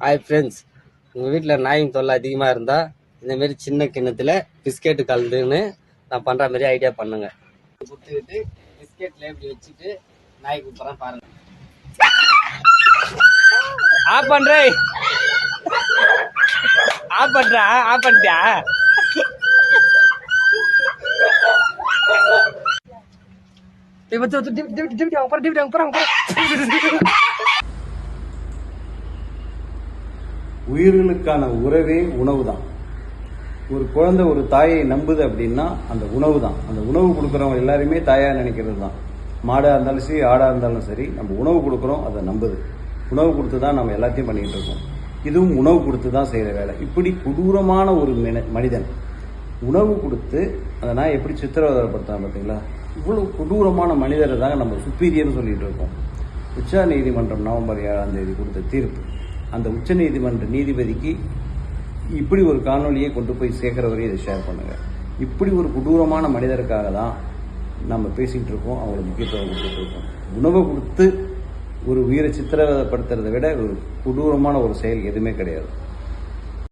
Hi friends உங்கள் வீட்டில் நாயின் தொல்லை அதிகமாக இருந்தால் இந்தமாரி சின்ன கிண்ணத்தில் பிஸ்கெட்டு கலந்துன்னு நான் பண்ணுற மாதிரி ஐடியா பண்ணுங்க. கொடுத்துக்கிட்டு பிஸ்கெட்டில் இப்படி வச்சுட்டு நாய் கொடுத்துறேன் பாருங்க. ஆஃப் பண்ணுறே ஆஃப் பண்ணுறா ஆஃப் பண்ணிட்டியா? உயிர்களுக்கான உறவே உணவு தான் ஒரு குழந்தை ஒரு தாயை நம்புது அப்படின்னா அந்த உணவு தான் அந்த உணவு கொடுக்குறவங்க எல்லாருமே தாயாக நினைக்கிறது தான் மாடாக இருந்தாலும் சரி ஆடாக இருந்தாலும் சரி நம்ம உணவு கொடுக்குறோம் அதை நம்புது. உணவு கொடுத்து தான் நம்ம எல்லாத்தையும் பண்ணிக்கிட்டு இருக்கோம். இதுவும் உணவு கொடுத்து தான் செய்கிற வேலை. இப்படி கொடூரமான ஒரு மனிதன் உணவு கொடுத்து அதை நான் எப்படி சித்திரவதைப்படுத்தான் பார்த்தீங்களா? இவ்வளோ கொடூரமான மனிதரை தாங்க நம்ம சுப்பீரியர்னு சொல்லிகிட்டு இருக்கோம். உச்ச நீதிமன்றம் நவம்பர் ஏழாம் தேதி கொடுத்த தீர்ப்பு. அந்த உச்ச நீதிமன்ற நீதிபதிக்கு இப்படி ஒரு காணொலியை கொண்டு போய் சேர்க்குற வரையும் இதை ஷேர் பண்ணுங்கள் இப்படி ஒரு கொடூரமான மனிதருக்காக தான் நம்ம பேசிகிட்டு இருக்கோம். அவங்களுக்கு முக்கியத்துவம் கொடுத்துட்ருக்கோம் உணவை கொடுத்து ஒரு உயிரை சித்திரவதைப்படுத்துறதை விட ஒரு கொடூரமான ஒரு செயல் எதுவுமே கிடையாது.